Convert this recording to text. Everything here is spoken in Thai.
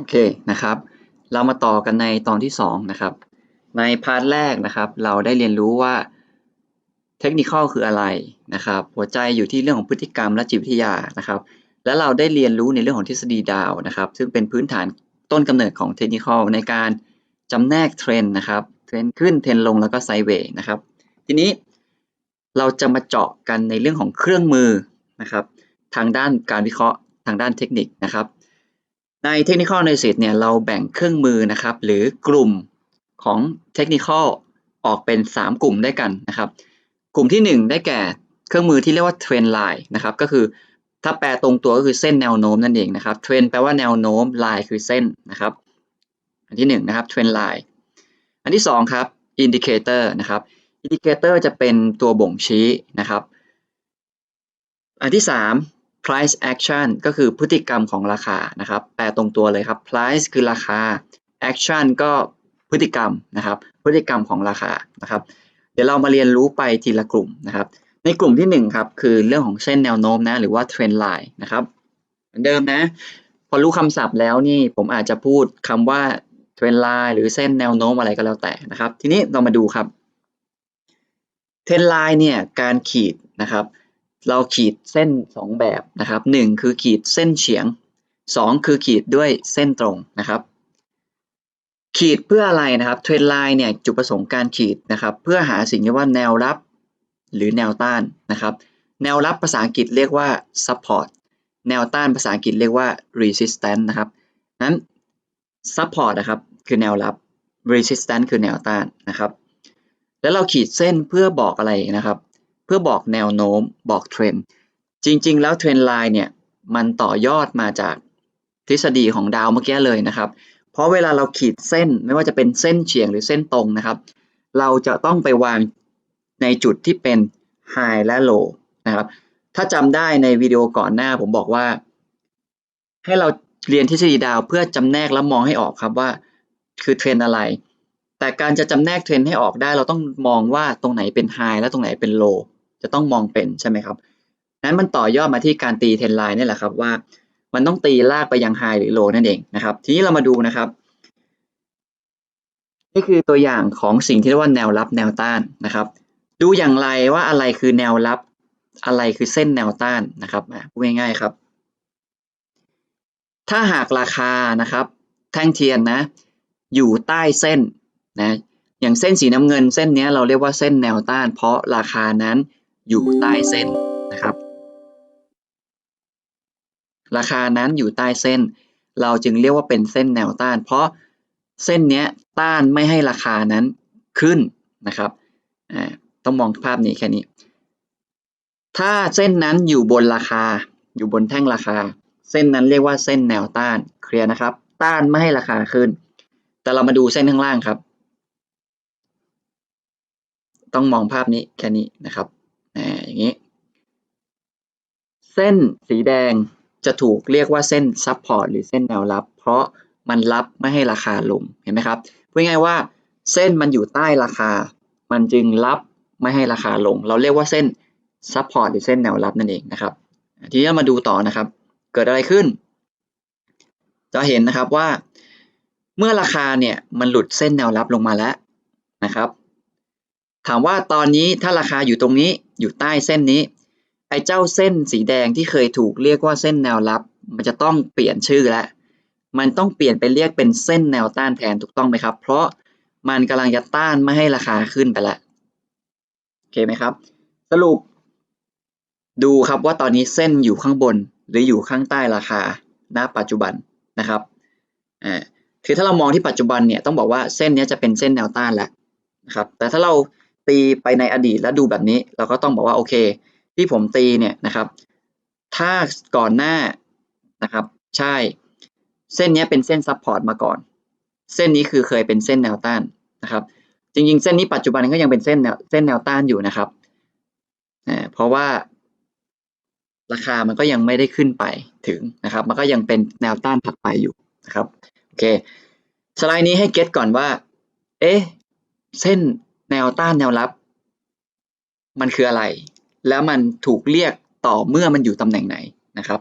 โอเคนะครับ เรามาต่อกันในตอนที่สองนะครับ ในพาร์ทแรกนะครับ เราได้เรียนรู้ว่าเทคนิคคืออะไรนะครับ หัวใจอยู่ที่เรื่องของพฤติกรรมและจิตวิทยานะครับ และเราได้เรียนรู้ในเรื่องของทฤษฎีดาวนะครับ ซึ่งเป็นพื้นฐานต้นกำเนิดของเทคนิคในการจำแนกเทรนด์นะครับเทรนด์ขึ้นเทรนด์ลงแล้วก็ไซเวย์นะครับ ทีนี้เราจะมาเจาะกันในเรื่องของเครื่องมือนะครับ ทางด้านการวิเคราะห์ทางด้านเทคนิคนะครับ ในเทคนิค Analysis เนี่ยเราแบ่งเครื่องมือนะครับ หรือกลุ่มของเทคนิคออกเป็น 3 กลุ่มได้กันนะครับ กลุ่มที่ 1 ได้แก่เครื่องมือที่เรียกว่าเทรนไลน์นะครับ ก็คือถ้าแปลตรงตัวก็คือเส้นแนวโน้มนั่นเองนะครับเทรนแปลว่าแนวโน้มไลน์คือเส้นนะครับ อันที่ 1 นะครับเทรนไลน์อันที่ 2 ครับอินดิเคเตอร์นะครับอินดิเคเตอร์จะเป็นตัวบ่งชี้นะครับ อันที่ 3 price action ก็คือพฤติกรรมของราคานะครับ แปลตรงตัวเลยครับ price คือราคา action ก็พฤติกรรมนะครับ พฤติกรรมของราคานะครับ เดี๋ยวเรามาเรียนรู้ไปทีละกลุ่มนะครับ ในกลุ่มที่1ครับคือเรื่องของเส้นแนวโน้มนะหรือว่า trend line นะครับเหมือนเดิมนะ พอรู้คำศัพท์แล้วนี่ผมอาจจะพูดคำว่า trend line หรือเส้นแนวโน้มอะไรก็แล้วแต่นะครับ ทีนี้เรามาดูครับ trend line เนี่ยการขีดนะครับ เราขีดเส้น 2 แบบนะครับ1คือขีดเส้นเฉียง 2 คือขีดด้วยเส้นตรงนะครับ ขีดเพื่ออะไรนะครับเทรนไลน์เนี่ยจุดประสงค์การขีดนะครับ เพื่อหาสิ่งที่ว่าแนวรับหรือแนวต้านนะครับ แนวรับภาษาอังกฤษเรียกว่า support แนวต้านภาษาอังกฤษเรียกว่า resistance นะครับนั้น support นะครับคือแนวรับ resistance คือแนวต้านนะครับ แล้วเราขีดเส้นเพื่อบอกอะไรนะครับ พื่อบอกแนวโน้มบอกเทรนด์จริง ๆ แล้วเทรนไลน์เนี่ยมันต่อยอดมาจากทฤษฎีของดาวเมื่อกี้เลยนะครับ เพราะเวลาเราขีดเส้นไม่ว่าจะเป็นเส้นเฉียงหรือเส้นตรงนะครับ เราจะต้องไปวางในจุดที่เป็น High และ Low นะครับ ถ้าจำได้ในวิดีโอก่อนหน้าผมบอกว่า ให้เราเรียนทฤษฎีดาวเพื่อจำแนกและมองให้ออกครับว่าคือเทรนอะไร แต่การจะจำแนกเทรนให้ออกได้เราต้องมองว่าตรงไหนเป็น High และตรงไหนเป็น Low จะต้องมองเป็นใช่ไหมครับนั้นมันต่อยอดมาที่การตีเทรนไลน์นี่แหละครับว่า มันต้องตีลากไปยัง High หรือ Low นั่นเองนะครับ ทีนี้เรามาดูนะครับนี่คือตัวอย่างของสิ่งที่เรียกว่าแนวรับแนวต้านนะครับ ดูอย่างไรว่าอะไรคือแนวรับอะไรคือเส้นแนวต้านนะครับพูดง่ายๆครับ ถ้าหากราคานะครับ แท่งเทียนนะ อยู่ใต้เส้นนะอย่างเส้นสีน้ำเงินเส้นนี้เราเรียกว่าเส้นแนวต้าน เพราะราคานั้น อยู่ใต้เส้นนะครับ ราคานั้นอยู่ใต้เส้น เราจึงเรียกว่าเป็นเส้นแนวต้าน เพราะเส้นนี้ต้านไม่ให้ราคานั้นขึ้นนะครับต้องมองภาพนี้แค่นี้ ถ้าเส้นนั้นอยู่บนราคา อยู่บนแท่งราคา เส้นนั้นเรียกว่าเส้นแนวต้าน เคลียร์นะครับ ต้านไม่ให้ราคาขึ้น แต่เรามาดูเส้นข้างล่างครับ ต้องมองภาพนี้แค่นี้นะครับ อย่างนี้ เส้นสีแดงจะถูกเรียกว่าเส้นซับพอร์ตหรือเส้นแนวรับ เพราะมันรับไม่ให้ราคาลงเห็นไหมครับพูดง่ายว่าเส้นมันอยู่ใต้ราคา มันจึงรับไม่ให้ราคาลง เราเรียกว่าเส้นซับพอร์ตหรือเส้นแนวรับนั่นเองนะครับ ทีนี้มาดูต่อนะครับ เกิดอะไรขึ้น จะเห็นนะครับว่า เมื่อราคาเนี่ยมันหลุดเส้นแนวรับลงมาแล้วนะครับ ถามว่าตอนนี้ถ้าราคาอยู่ตรงนี้อยู่ใต้เส้นนี้ ไอ้เจ้าเส้นสีแดงที่เคยถูกเรียกว่าเส้นแนวรับ มันจะต้องเปลี่ยนชื่อแล้วมันต้องเปลี่ยนไปเรียกเป็นเส้นแนวต้านแทนถูกต้องไหมครับ เพราะมันกำลังจะต้านไม่ให้ราคาขึ้นไปแล้วโอเคไหมครับ สรุป ดูครับว่าตอนนี้เส้นอยู่ข้างบนหรืออยู่ข้างใต้ราคาณปัจจุบันนะครับอ่าคือถ้าเรามองที่ปัจจุบันเนี่ยต้องบอกว่าเส้นนี้จะเป็นเส้นแนวต้านแล้วนะครับแต่ถ้าเรา ตีไปในอดีตแล้วดูแบบนี้ เราก็ต้องบอกว่าโอเค ที่ผมตีเนี่ยนะครับ ถ้าก่อนหน้านะครับ ใช่ เส้นนี้เป็นเส้นซับพอร์ตมาก่อน เส้นนี้คือเคยเป็นเส้นแนวต้านนะครับ จริงๆ เส้นนี้ปัจจุบันก็ยังเป็นเส้นแนวเส้นแนวต้านอยู่นะครับเพราะว่าราคามันก็ยังไม่ได้ขึ้นไปถึงนะครับ มันก็ยังเป็นแนวต้านถัดไปอยู่นะครับ โอเค สไลด์นี้ให้เก็ตก่อนว่า เอ๊ะ เส้น แนวต้านแนวรับ มันคืออะไร แล้วมันถูกเรียกต่อเมื่อมันอยู่ตำแหน่งไหนนะครับ